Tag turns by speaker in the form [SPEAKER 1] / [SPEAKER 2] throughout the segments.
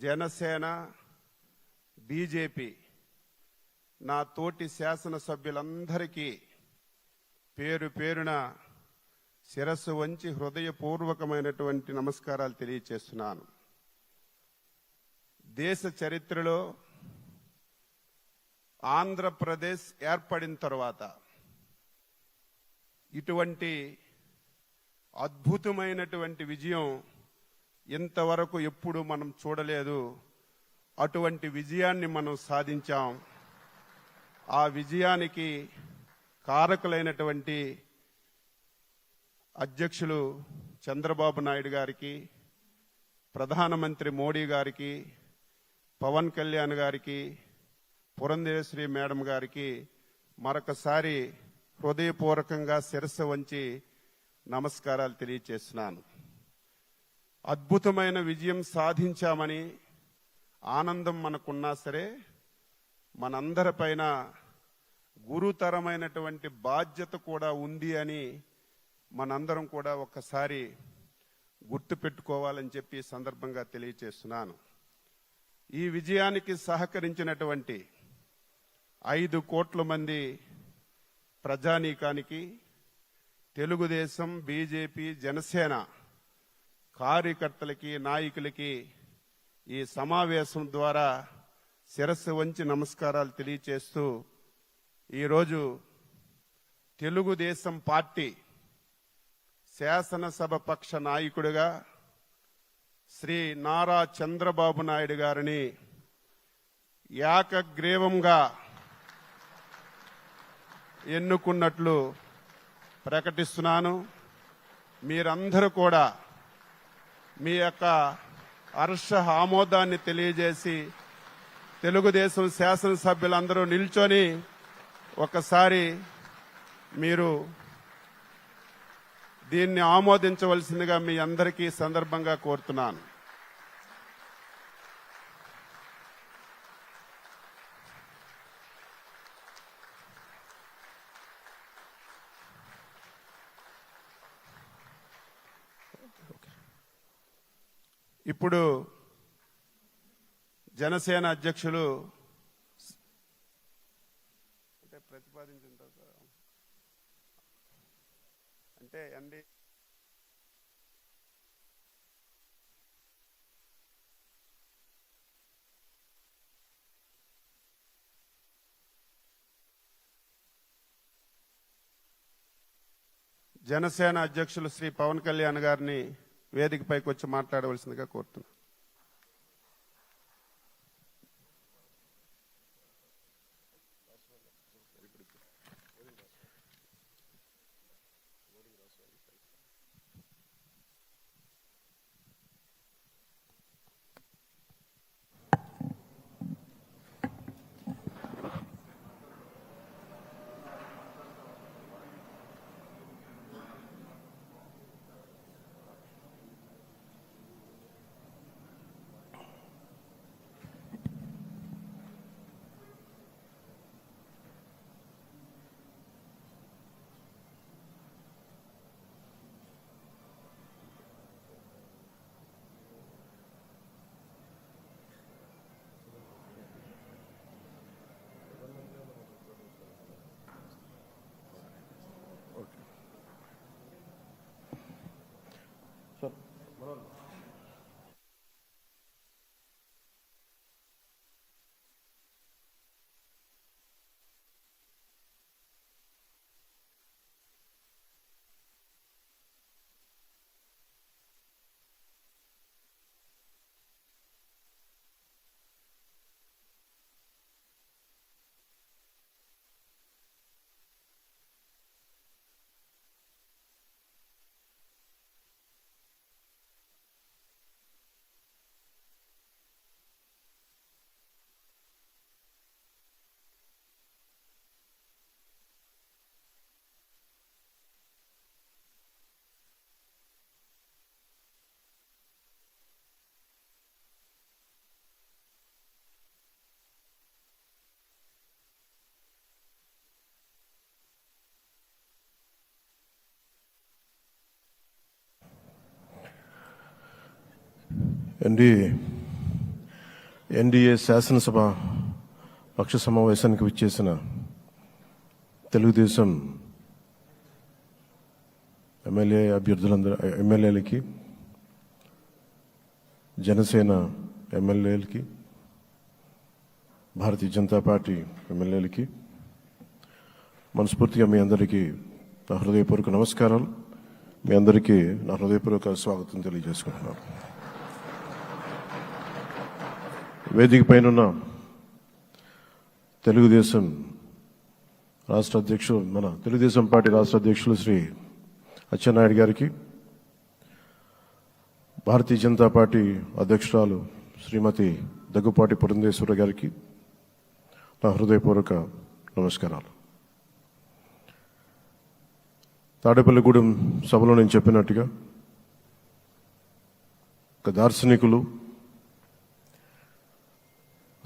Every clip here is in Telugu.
[SPEAKER 1] జనసేన బీజేపీ నా తోటి శాసనసభ్యులందరికీ పేరు పేరున శిరస్సు వంచి హృదయపూర్వకమైనటువంటి నమస్కారాలు తెలియచేస్తున్నాను. దేశ చరిత్రలో ఆంధ్రప్రదేశ్ ఏర్పడిన తర్వాత ఇటువంటి అద్భుతమైనటువంటి విజయం ఇంతవరకు ఎప్పుడు మనం చూడలేదు. అటువంటి విజయాన్ని మనం సాధించాం. ఆ విజయానికి కారకులైనటువంటి అధ్యక్షులు చంద్రబాబు నాయుడు గారికి ప్రధానమంత్రి మోడీ గారికి పవన్ కళ్యాణ్ గారికి పురంధేశ్వరి మేడం గారికి మరొకసారి హృదయపూర్వకంగా శిరస్సు వంచి నమస్కారాలు తెలియచేస్తున్నాను. అద్భుతమైన విజయం సాధించామని ఆనందం మనకున్నా సరే మనందరిపైన గురుతరమైనటువంటి బాధ్యత కూడా ఉంది అని మనందరం కూడా ఒక్కసారి గుర్తు పెట్టుకోవాలని చెప్పి సందర్భంగా తెలియచేస్తున్నాను. ఈ విజయానికి సహకరించినటువంటి ఐదు కోట్ల మంది ప్రజానీకానికి తెలుగుదేశం బీజేపీ జనసేన కార్యకర్తలకి నాయకులకి ఈ సమావేశం ద్వారా శిరస్సు వంచి నమస్కారాలు తెలియచేస్తూ ఈరోజు తెలుగుదేశం పార్టీ శాసనసభ పక్ష నాయకుడిగా శ్రీ నారా చంద్రబాబు నాయుడు గారిని ఏకగ్రీవంగా ఎన్నుకున్నట్లు ప్రకటిస్తున్నాను. మీరందరూ కూడా మీ యొక్క హర్ష ఆమోదాన్ని తెలియజేసి తెలుగుదేశం శాసనసభ్యులందరూ నిల్చొని ఒకసారి మీరు దీన్ని ఆమోదించవలసిందిగా మీ అందరికీ సందర్భంగా కోరుతున్నాను. ఇప్పుడు జనసేన అధ్యక్షులు అంటే ప్రతిపాదించిన అంటే అండి జనసేన అధ్యక్షులు శ్రీ పవన్ కళ్యాణ్ గారిని వేదికపైకి వచ్చి మాట్లాడవలసిందిగా కోరుతున్నాను.
[SPEAKER 2] 거는 ఎన్డి ఎన్డీఏ శాసనసభ పక్ష సమావేశానికి విచ్చేసిన తెలుగుదేశం ఎమ్మెల్యే అభ్యర్థులందరూ ఎమ్మెల్యేలకి జనసేన ఎమ్మెల్యేలకి భారతీయ జనతా పార్టీ ఎమ్మెల్యేలకి మనస్ఫూర్తిగా మీ అందరికీ నా హృదయపూర్వక నమస్కారాలు. మీ అందరికీ నా హృదయపూర్వక స్వాగతం తెలియజేసుకుంటున్నాను. వేదిక పైన తెలుగుదేశం రాష్ట్ర అధ్యక్షులు మన తెలుగుదేశం పార్టీ రాష్ట్ర అధ్యక్షులు శ్రీ అచ్చెన్నాయుడు గారికి భారతీయ జనతా పార్టీ అధ్యక్షురాలు శ్రీమతి దగ్గుపాటి పురంధేశ్వర గారికి నా హృదయపూర్వక నమస్కారాలు. తాడేపల్లిగూడెం సభలో నేను చెప్పినట్టుగా ఒక దార్శనికులు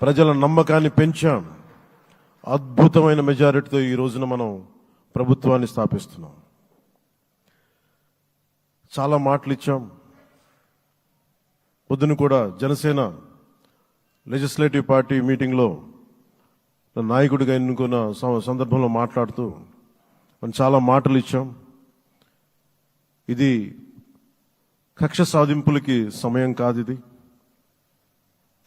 [SPEAKER 2] ప్రజల నమ్మకాన్ని పెంచాం. అద్భుతమైన మెజారిటీతో ఈ రోజున మనం ప్రభుత్వాన్ని స్థాపిస్తున్నాం. చాలా మాటలు ఇచ్చాం. పొద్దున కూడా జనసేన లెజిస్లేటివ్ పార్టీ మీటింగ్లో నాయకుడిగా ఎన్నుకున్న సందర్భంలో మాట్లాడుతూ మనం చాలా మాటలు ఇచ్చాం. ఇది కక్ష సాధింపులకి సమయం కాదు ఇది.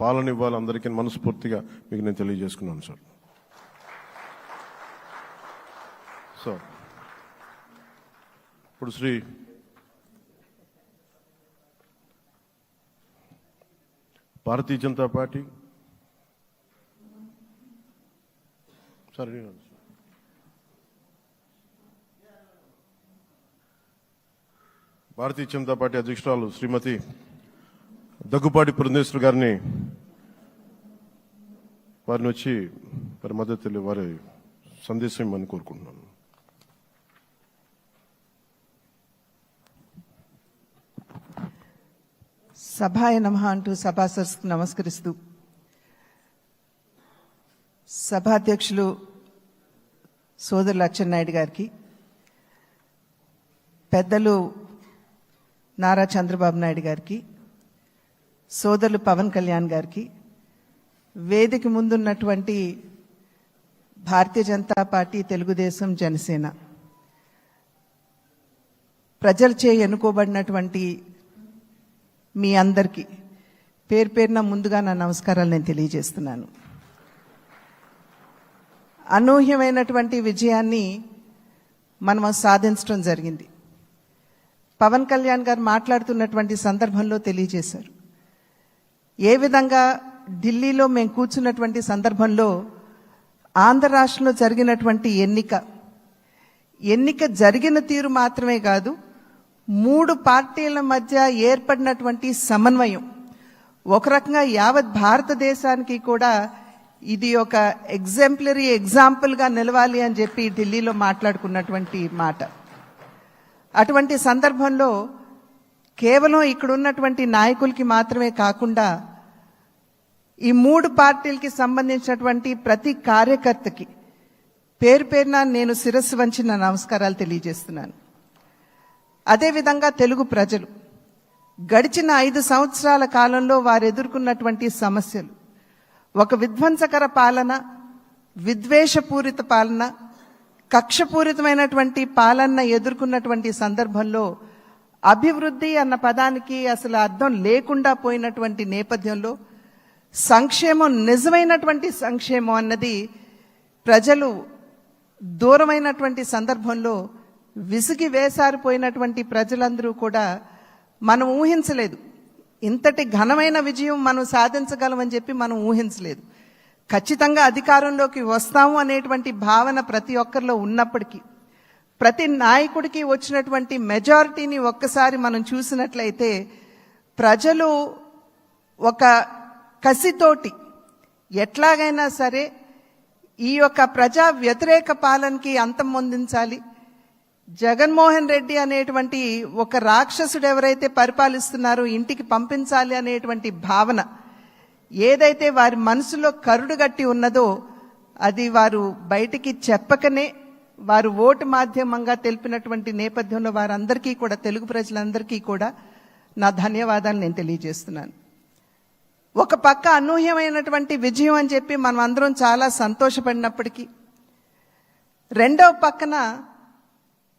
[SPEAKER 2] పాలన ఇవ్వాలి అందరికీ మనస్ఫూర్తిగా మీకు నేను తెలియజేసుకున్నాను సార్. సో ఇప్పుడు Shri Bharatiya Janata Party sir Bharatiya Janata Party అధ్యక్షురాలు శ్రీమతి దగ్గుపాటి పురంధేశ్వర్ గారిని వారిని వచ్చి వారి మద్దతు వారి సందేశం ఇవ్వమని కోరుకుంటున్నాను.
[SPEAKER 3] సభాయ నమ అంటూ సభాసర్స్కు నమస్కరిస్తూ సభాధ్యక్షులు సోదరులు అచ్చెన్నాయుడు గారికి పెద్దలు నారా చంద్రబాబు నాయుడు గారికి సోదరులు పవన్ కళ్యాణ్ గారికి వేదిక ముందున్నటువంటి భారతీయ జనతా పార్టీ తెలుగుదేశం జనసేన. ప్రజలచే ఎన్నుకోబడినటువంటి మీ అందరికీ పేరు పేరున ముందుగా నా నమస్కారాలు నేను తెలియజేస్తున్నాను. అనూహ్యమైనటువంటి విజయాన్ని మనం సాధించడం జరిగింది. పవన్ కళ్యాణ్ గారు మాట్లాడుతున్నటువంటి సందర్భంలో తెలియజేశారు. ఏ విధంగా ఢిల్లీలో మేము కూర్చున్నటువంటి సందర్భంలో ఆంధ్ర రాష్ట్రంలో జరిగినటువంటి ఎన్నిక. ఎన్నిక జరిగిన తీరు మాత్రమే కాదు మూడు పార్టీల మధ్య ఏర్పడినటువంటి సమన్వయం. ఒక రకంగా యావత్ భారతదేశానికి కూడా ఇది ఒక ఎగ్జాంపులరీ ఎగ్జాంపుల్గా నిలవాలి అని చెప్పి ఢిల్లీలో మాట్లాడుకున్నటువంటి మాట. అటువంటి సందర్భంలో కేవలం ఇక్కడ ఉన్నటువంటి నాయకులకి మాత్రమే కాకుండా ఈ మూడు పార్టీలకి సంబంధించినటువంటి ప్రతి కార్యకర్తకి పేరు పేరున నేను శిరస్సు వంచి నా నమస్కారాలు తెలియజేస్తున్నాను. అదేవిధంగా తెలుగు ప్రజలు గడిచిన ఐదు సంవత్సరాల కాలంలో వారు ఎదుర్కొన్నటువంటి సమస్యలు ఒక విధ్వంసకర పాలన విద్వేషపూరిత పాలన కక్షపూరితమైనటువంటి పాలన ఎదుర్కొన్నటువంటి సందర్భంలో అభివృద్ధి అన్న పదానికి అసలు అర్థం లేకుండా పోయినటువంటి నేపథ్యంలో సంక్షేమం నిజమైనటువంటి సంక్షేమం అన్నది ప్రజలు దూరమైనటువంటి సందర్భంలో విసిగి వేసారిపోయినటువంటి ప్రజలందరూ కూడా మనం ఊహించలేదు. ఇంతటి ఘనమైన విజయం మనం సాధించగలమని చెప్పి మనం ఊహించలేదు. ఖచ్చితంగా అధికారంలోకి వస్తాము అనేటువంటి భావన ప్రతి ఒక్కరిలో ఉన్నప్పటికీ ప్రతి నాయకుడికి వచ్చినటువంటి మెజారిటీని ఒక్కసారి మనం చూసినట్లయితే ప్రజలు ఒక కసితోటి. ఎట్లాగైనా సరే ఈ యొక్క ప్రజా వ్యతిరేక పాలనకి అంతం పొందించాలి. జగన్మోహన్ రెడ్డి అనేటువంటి ఒక రాక్షసుడు ఎవరైతే పరిపాలిస్తున్నారో ఇంటికి పంపించాలి అనేటువంటి భావన ఏదైతే వారి మనసులో కరుడు గట్టి ఉన్నదో అది వారు బయటికి చెప్పకనే వారు ఓటు మాధ్యమంగా తెలిపినటువంటి నేపథ్యంలో వారందరికీ కూడా తెలుగు ప్రజలందరికీ కూడా నా ధన్యవాదాలు నేను తెలియజేస్తున్నాను. ఒక పక్క అనూహ్యమైనటువంటి విజయం అని చెప్పి మనం అందరం చాలా సంతోషపడినప్పటికీ రెండవ పక్కన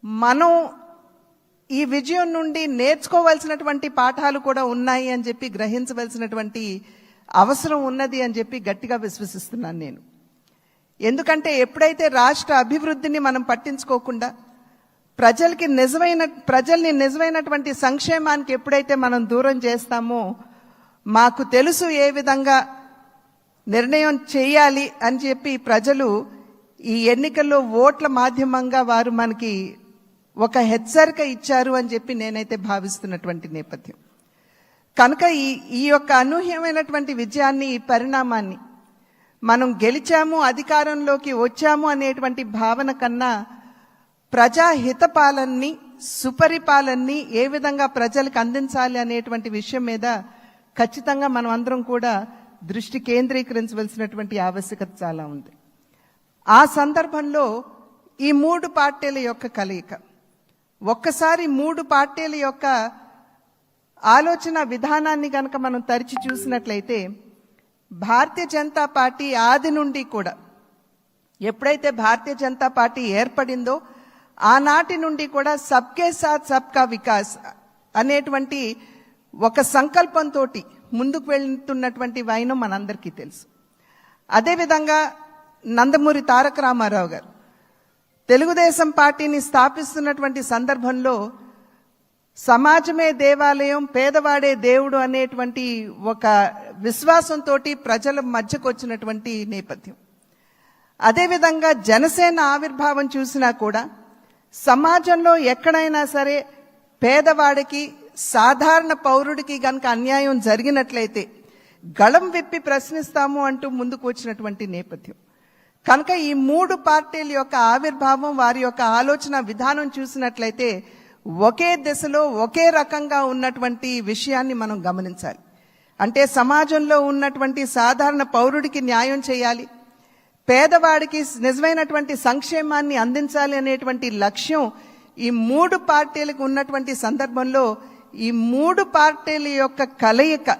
[SPEAKER 3] మనం ఈ విజయం నుండి నేర్చుకోవలసినటువంటి పాఠాలు కూడా ఉన్నాయి అని చెప్పి గ్రహించవలసినటువంటి అవసరం ఉన్నది అని చెప్పి గట్టిగా విశ్వసిస్తున్నాను నేను. ఎందుకంటే ఎప్పుడైతే రాష్ట్ర అభివృద్ధిని మనం పట్టించుకోకుండా ప్రజలకి నిజమైన ప్రజల్ని నిజమైనటువంటి సంక్షేమానికి ఎప్పుడైతే మనం దూరం చేస్తామో మాకు తెలుసు ఏ విధంగా నిర్ణయం చేయాలి అని చెప్పి ప్రజలు ఈ ఎన్నికల్లో ఓట్ల మాధ్యమంగా వారు మనకి ఒక హెచ్చరిక ఇచ్చారు అని చెప్పి నేనైతే భావిస్తున్నటువంటి నేపథ్యం. కనుక ఈ ఈ యొక్క అనూహ్యమైనటువంటి విజయాన్ని ఈ పరిణామాన్ని మనం గెలిచాము అధికారంలోకి వచ్చాము అనేటువంటి భావన కన్నా ప్రజాహితపాలన్ని సుపరిపాలన్ని ఏ విధంగా ప్రజలకు అందించాలి అనేటువంటి విషయం మీద ఖచ్చితంగా మనం అందరం కూడా దృష్టి కేంద్రీకరించవలసినటువంటి ఆవశ్యకత చాలా ఉంది. ఆ సందర్భంలో ఈ మూడు పార్టీల యొక్క కలయిక. ఒక్కసారి మూడు పార్టీల యొక్క ఆలోచన విధానాన్ని కనుక మనం తరిచి చూసినట్లయితే భారతీయ జనతా పార్టీ ఆది నుండి కూడా ఎప్పుడైతే భారతీయ జనతా పార్టీ ఏర్పడిందో ఆనాటి నుండి కూడా సబ్కే సాత్ సబ్కా వికాస్ అనేటువంటి ఒక సంకల్పంతో ముందుకు వెళ్తున్నటువంటి వైనం మనందరికీ తెలుసు. అదేవిధంగా నందమూరి తారక రామారావు గారు తెలుగుదేశం పార్టీని స్థాపిస్తున్నటువంటి సందర్భంలో సమాజమే దేవాలయం పేదవాడే దేవుడు అనేటువంటి ఒక విశ్వాసంతో ప్రజల మధ్యకు వచ్చినటువంటి నేపథ్యం. అదేవిధంగా జనసేన ఆవిర్భావం చూసినా కూడా సమాజంలో ఎక్కడైనా సరే పేదవాడికి సాధారణ పౌరుడికి గనక అన్యాయం జరిగినట్లయితే గళం విప్పి ప్రశ్నిస్తాము అంటూ ముందుకు వచ్చినటువంటి నేపథ్యం. కనుక ఈ మూడు పార్టీల యొక్క ఆవిర్భావం వారి యొక్క ఆలోచన విధానం చూసినట్లయితే ఒకే దిశలో ఒకే రకంగా ఉన్నటువంటి విషయాన్ని మనం గమనించాలి. అంటే సమాజంలో ఉన్నటువంటి సాధారణ పౌరుడికి న్యాయం చేయాలి పేదవాడికి నిజమైనటువంటి సంక్షేమాన్ని అందించాలి అనేటువంటి లక్ష్యం ఈ మూడు పార్టీలకు ఉన్నటువంటి సందర్భంలో ఈ మూడు పార్టీల యొక్క కలయిక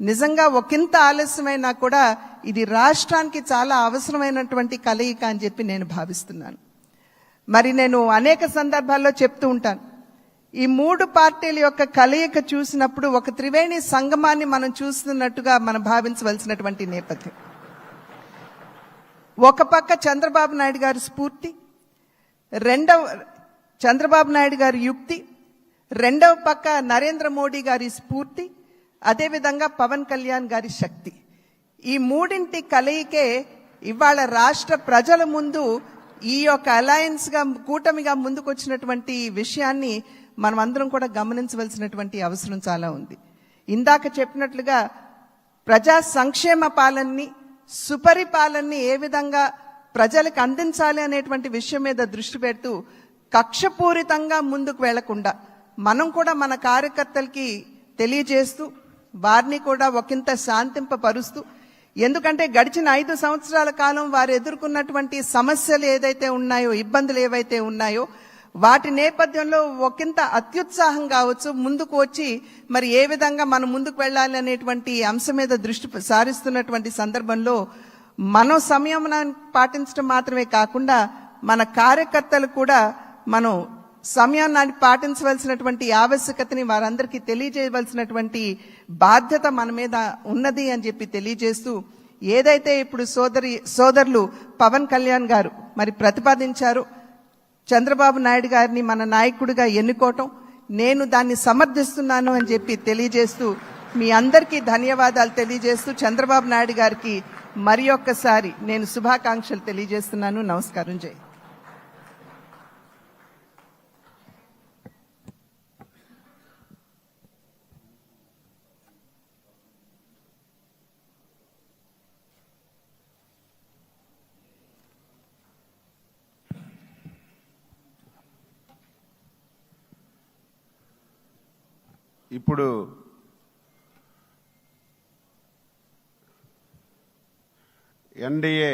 [SPEAKER 3] నిజంగా ఒకంత ఆలస్యమైనా కూడా ఇది రాష్ట్రానికి చాలా అవసరమైనటువంటి కలయిక అని చెప్పి నేను భావిస్తున్నాను. మరి నేను అనేక సందర్భాల్లో చెప్తూ ఉంటాను. ఈ మూడు పార్టీల యొక్క కలయిక చూసినప్పుడు ఒక త్రివేణి సంగమాన్ని మనం చూస్తున్నట్టుగా మనం భావించవలసినటువంటి నేపథ్యం. ఒక పక్క చంద్రబాబు నాయుడు గారి స్ఫూర్తి రెండవ చంద్రబాబు నాయుడు గారి యుక్తి రెండవ పక్క నరేంద్ర మోడీ గారి స్ఫూర్తి అదేవిధంగా పవన్ కళ్యాణ్ గారి శక్తి. ఈ మూడింటి కలయికే ఇవాళ రాష్ట్ర ప్రజల ముందు ఈ యొక్క అలయన్స్గా కూటమిగా ముందుకొచ్చినటువంటి విషయాన్ని మనం అందరం కూడా గమనించవలసినటువంటి అవసరం చాలా ఉంది. ఇందాక చెప్పినట్లుగా ప్రజా సంక్షేమ పాలనని సుపరిపాలనని ఏ విధంగా ప్రజలకు అందించాలి అనేటువంటి విషయం మీద దృష్టి పెడుతూ కక్షపూరితంగా ముందుకు వెళ్ళకుండా మనం కూడా మన కార్యకర్తలకి తెలియజేస్తూ వారిని కూడా ఒకంత శాంతింపపరుస్తూ ఎందుకంటే గడిచిన ఐదు సంవత్సరాల కాలం వారు ఎదుర్కొన్నటువంటి సమస్యలు ఏదైతే ఉన్నాయో ఇబ్బందులు ఏవైతే ఉన్నాయో వాటి నేపథ్యంలో ఒకంత అత్యుత్సాహం కావచ్చు ముందుకు వచ్చి మరి ఏ విధంగా మనం ముందుకు వెళ్ళాలి అనేటువంటి అంశం మీద దృష్టి సారిస్తున్నటువంటి సందర్భంలో మనం సంయమనాన్ని పాటించడం మాత్రమే కాకుండా మన కార్యకర్తలు కూడా మనం సమయాన్ని పాటించవలసినటువంటి ఆవశ్యకతని వారందరికీ తెలియజేయవలసినటువంటి బాధ్యత మన మీద ఉన్నది అని చెప్పి తెలియజేస్తూ ఏదైతే ఇప్పుడు సోదరి సోదరులు పవన్ కళ్యాణ్ గారు మరి ప్రతిపాదించారు చంద్రబాబు నాయుడు గారిని మన నాయకుడిగా ఎన్నుకోవటం నేను దాన్ని సమర్థిస్తున్నాను అని చెప్పి తెలియజేస్తూ మీ అందరికీ ధన్యవాదాలు తెలియజేస్తూ చంద్రబాబు నాయుడు గారికి మరి ఒక్కసారి నేను శుభాకాంక్షలు తెలియజేస్తున్నాను. నమస్కారం జై
[SPEAKER 1] ఇప్పుడు ఎన్డీఏ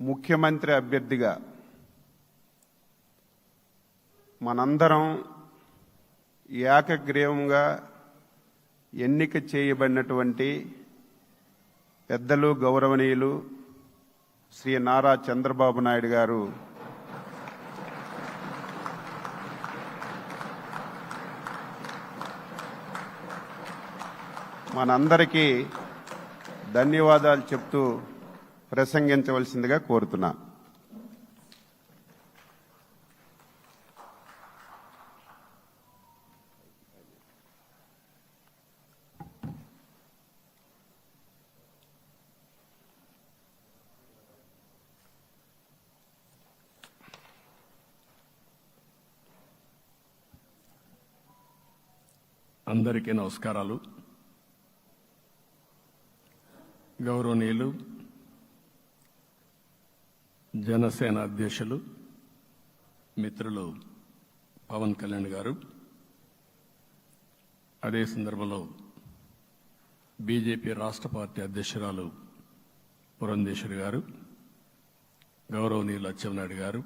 [SPEAKER 1] ముఖ్యమంత్రి అభ్యర్థిగా మనందరం ఏకగ్రీవంగా ఎన్నిక చేయబడినటువంటి పెద్దలు గౌరవనీయులు శ్రీ నారా చంద్రబాబు నాయుడు గారు మనందరికీ ధన్యవాదాలు చెప్తూ ప్రసంగించవలసిందిగా కోరుతున్నా.
[SPEAKER 4] అందరికీ నమస్కారాలు. గౌరవనీయులు జనసేన అధ్యక్షులు మిత్రులు పవన్ కళ్యాణ్ గారు అదే సందర్భంలో బీజేపీ రాష్ట్ర పార్టీ అధ్యక్షురాలు పురంధేశ్వరి గారు గౌరవనీయులు అచ్చెన్నాయుడు గారు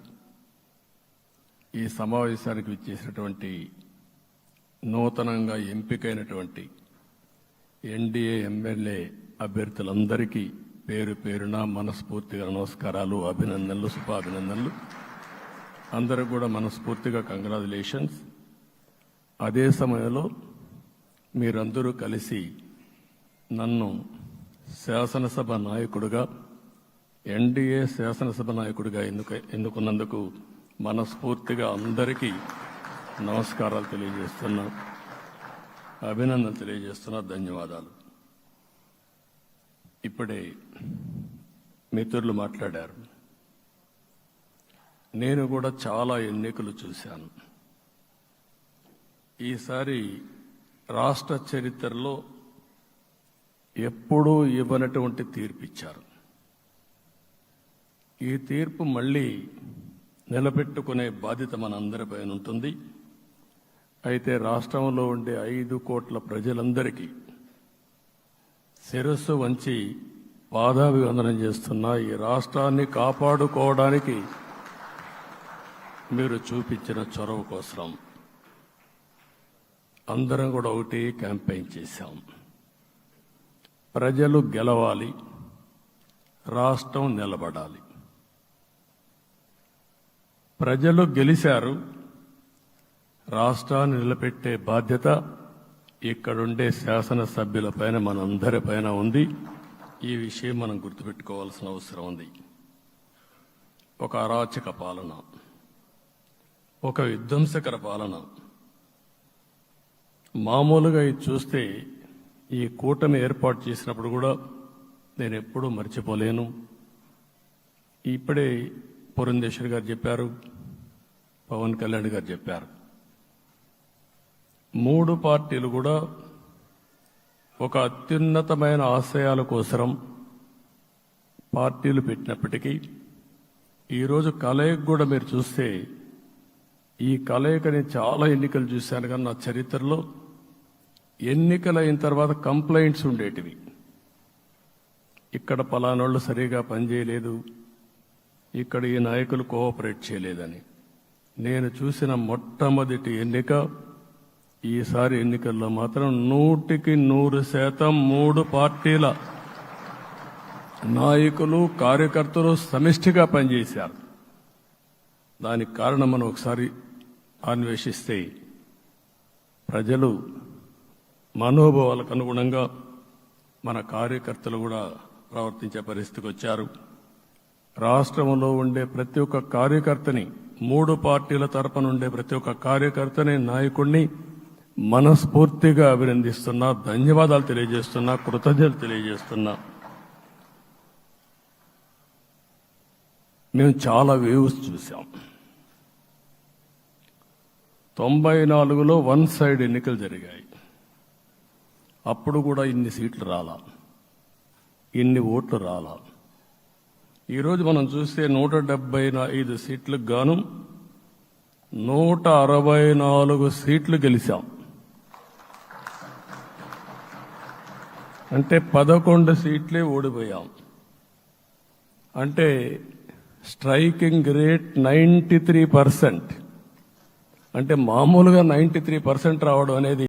[SPEAKER 4] ఈ సమావేశానికి విచ్చేసినటువంటి నూతనంగా ఎంపికైనటువంటి ఎన్డీఏ ఎమ్మెల్యే అభ్యర్థులందరికీ పేరు పేరున మనస్ఫూర్తిగా నమస్కారాలు అభినందనలు శుభాభినందనలు. అందరూ కూడా మనస్ఫూర్తిగా కంగ్రాచులేషన్స్. అదే సమయంలో మీరందరూ కలిసి నన్ను శాసనసభ నాయకుడుగా ఎన్డీఏ శాసనసభ నాయకుడిగా ఎందుకు ఎన్నుకున్నందుకు మనస్ఫూర్తిగా అందరికీ నమస్కారాలు తెలియజేస్తున్నా అభినందనలు తెలియజేస్తున్నా ధన్యవాదాలు. ఇప్పుడే మిత్రులు మాట్లాడారు. నేను కూడా చాలా ఎన్నికలు చూశాను. ఈసారి రాష్ట్ర చరిత్రలో ఎప్పుడూ ఇవ్వనటువంటి తీర్పు ఇచ్చారు. ఈ తీర్పు మళ్ళీ నిలబెట్టుకునే బాధ్యత మనందరిపైన ఉంటుంది. అయితే రాష్ట్రంలో ఉండే ఐదు కోట్ల ప్రజలందరికీ శిరస్సు వంచి పాదాభివందనం చేస్తున్న ఈ రాష్ట్రాన్ని కాపాడుకోవడానికి మీరు చూపించిన చొరవ కోసం అందరం కూడా ఒకటి క్యాంపెయిన్ చేశాం. ప్రజలు గెలవాలి రాష్ట్రం నిలబడాలి. ప్రజలు గెలిచారు రాష్ట్రాన్ని నిలబెట్టే బాధ్యత ఇక్కడుండే శాసనసభ్యులపైన మనందరిపైన ఉంది. ఈ విషయం మనం గుర్తుపెట్టుకోవాల్సిన అవసరం ఉంది. ఒక అరాచక పాలన ఒక విధ్వంసకర పాలన. మామూలుగా ఇది చూస్తే ఈ కూటమి ఏర్పాటు చేసినప్పుడు కూడా నేను ఎప్పుడూ మర్చిపోలేను. ఇప్పుడే పురంధేశ్వరి గారు చెప్పారు పవన్ కళ్యాణ్ గారు చెప్పారు. మూడు పార్టీలు కూడా ఒక అత్యున్నతమైన ఆశయాల కోసరం పార్టీలు పెట్టినప్పటికీ ఈరోజు కలయిక కూడా మీరు చూస్తే ఈ కలయికని చాలా ఎన్నికలు చూశాను కానీ నా చరిత్రలో ఎన్నికలు అయిన తర్వాత కంప్లైంట్స్ ఉండేటివి. ఇక్కడ పలానోళ్ళు సరిగా పనిచేయలేదు ఇక్కడ ఈ నాయకులు కోఆపరేట్ చేయలేదని. నేను చూసిన మొట్టమొదటి ఎన్నిక ఈసారి ఎన్నికల్లో మాత్రం నూటికి నూరు శాతం మూడు పార్టీల నాయకులు కార్యకర్తలు సమిష్టిగా పనిచేశారు. దానికి కారణం మనం ఒకసారి అన్వేషిస్తే ప్రజలు మనోభావాలకు అనుగుణంగా మన కార్యకర్తలు కూడా ప్రవర్తించే పరిస్థితికి వచ్చారు. రాష్ట్రంలో ఉండే ప్రతి ఒక్క కార్యకర్తని మూడు పార్టీల తరపున ఉండే ప్రతి ఒక్క కార్యకర్తని నాయకుడిని మనస్ఫూర్తిగా అభినందిస్తున్నా ధన్యవాదాలు తెలియజేస్తున్నా కృతజ్ఞతలు తెలియజేస్తున్నా. మేము చాలా వేవ్స్ చూసాం. తొంభై నాలుగులో వన్ సైడ్ ఎన్నికలు జరిగాయి. అప్పుడు కూడా ఇన్ని సీట్లు రాలా. ఇన్ని ఓట్లు రాలా. ఈరోజు మనం చూస్తే నూట డెబ్బై ఐదు సీట్లకు గాను నూట అరవై నాలుగు సీట్లు గెలిచాం. అంటే పదకొండు సీట్లే ఓడిపోయాం. అంటే striking rate ninety three percent. అంటే మామూలుగా నైంటీ త్రీ పర్సెంట్ రావడం అనేది